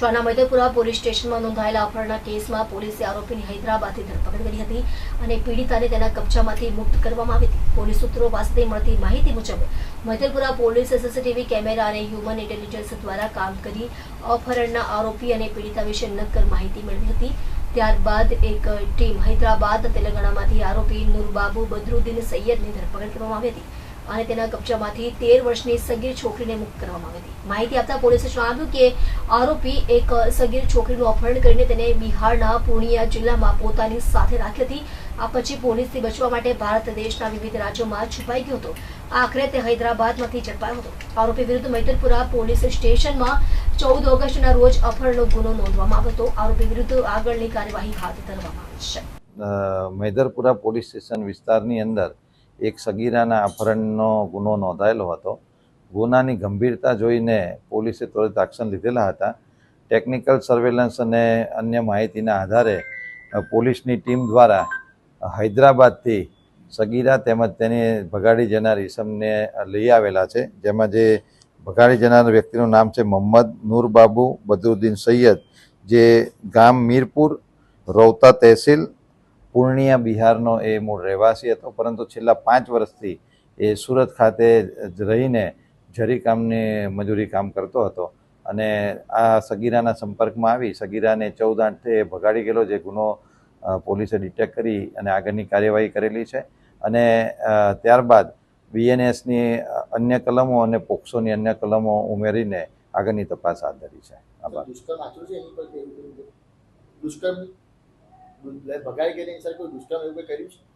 શાના મૈદરપુરા પોલીસ સ્ટેશનમાં નોંધાયેલા અપહરણના કેસમાં પોલીસે આરોપીની હૈદરાબાદથી ધરપકડ કરી હતી અને પીડિતાને તેના કબજામાંથી મુક્ત કરવામાં આવી હતી. પોલીસ સૂત્રો પાસેથી મળતી માહિતી મુજબ મૈદરપુરા પોલીસે સીસીટીવી કેમેરા અને હ્યુમન ઇન્ટેલિજન્સ દ્વારા કામ કરી અપહરણના આરોપી અને પીડિતા વિશે નક્કર માહિતી મેળવી હતી. ત્યારબાદ એક ટીમ હૈદરાબાદ, તેલંગાણામાંથી આરોપી નુરબાબુ બદરુદ્દીન સૈયદની ધરપકડ કરવામાં આવી હતી. અને તેના કબજામાંથી તેર વર્ષની સગીર છોકરીને મુક્ત કરવામાં આવી હતી. માહિતી આપતા પોલીસે જણાવ્યું કે આરોપી એક સગીર છોકરીનું અપહરણ કરીને તેને બિહારના પૂર્ણિયા જિલ્લામાં પોતાની સાથે રાખી હતી. આ પછી પોલીસથી બચવા માટે ભારત દેશના વિવિધ રાજ્યોમાં છુપાઈ ગયો હતો. આખરે તે હૈદરાબાદમાંથી ઝડપાયો હતો. આરોપી વિરુદ્ધ મૈતરપુરા પોલીસ સ્ટેશનમાં ચૌદ ઓગસ્ટના રોજ અપહરણનો ગુનો નોંધવામાં આવ્યો હતો. આરોપી વિરુદ્ધ આગળની કાર્યવાહી હાથ ધરવામાં આવી છે. મૈદરપુરા પોલીસ સ્ટેશન વિસ્તારની અંદર એક સગીરાના અપહરણનો ગુનો નોંધાયેલો હતો. ગુનાની ગંભીરતા જોઈને પોલીસે ત્વરિત એક્શન લીધેલા હતા. ટેકનિકલ સર્વેલન્સ અને અન્ય માહિતીના આધારે પોલીસની ટીમ દ્વારા હૈદરાબાદથી સગીરા તેમજ તેને ભગાડી જનાર ઈસમને લઈ આવેલા છે. જેમાં જે ભગાડી જનાર વ્યક્તિનું નામ છે મોહમ્મદ નૂરબાબુ બદરુદ્દીન સૈયદ, જે ગામ મીરપુર, રૌતા તહેસીલ પૂર્ણિયા બિહારનો એ મૂળ રહેવાસી હતો, પરંતુ છેલ્લા પાંચ વર્ષથી એ સુરત ખાતે જ રહીને જરી કામની મજૂરી કામ કરતો હતો. અને આ સગીરાના સંપર્કમાં આવી, સગીરાને ચૌદ આઠે ભગાડી ગયેલો જે ગુનો પોલીસે ડિટેક્ટ કરી અને આગળની કાર્યવાહી કરેલી છે. અને ત્યારબાદ બીએનએસની અન્ય કલમો અને પોક્સોની અન્ય કલમો ઉમેરીને આગળની તપાસ હાથ ધરી છે. આભાર. ભગાઈ ગયેલી સર કોઈ દુષ્કર્મ એવું કર્યું છે?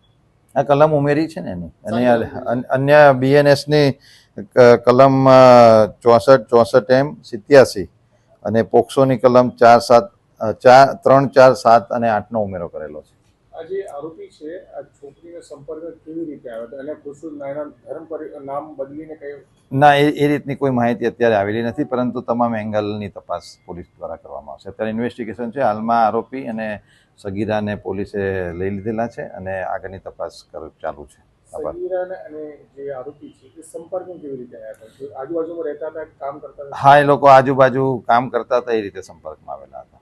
આ કલમ ઉમેરી છે ને એની. અને આ અન- અન્ય બીએનએસની કલમ ચોસઠ ચોસઠ એમ સિત્યાસી અને પોક્સોની કલમ ચાર સાત ચાર ત્રણ ચાર સાત અને આઠનો ઉમેરો કરેલો છે. આ જે આરોપી છે આ છોકરીને સંપર્ક કેવી રીતે આવ્યો હતો અને ખુશું નાયના ધર્મ નામ બદલીને કયું ના એ એ રીતની કોઈ માહિતી અત્યારે આવેલી નથી પરંતુ તમામ એંગલની તપાસ પોલીસ દ્વારા કરવામાં આવશે. અત્યારે ઇન્વેસ્ટિગેશન છે હાલમાં આરોપી અને સગીરાને પોલીસે લઈ લીધેલા છે અને આગળની તપાસ ચાલુ છે. અને જે આરોપી છે એ સંપર્કમાં કેવી રીતે આવ્યા આજુબાજુમાં રહેતા હતા કામ કરતા હા એ લોકો આજુબાજુ કામ કરતા હતા એ રીતે સંપર્કમાં આવેલા હતા.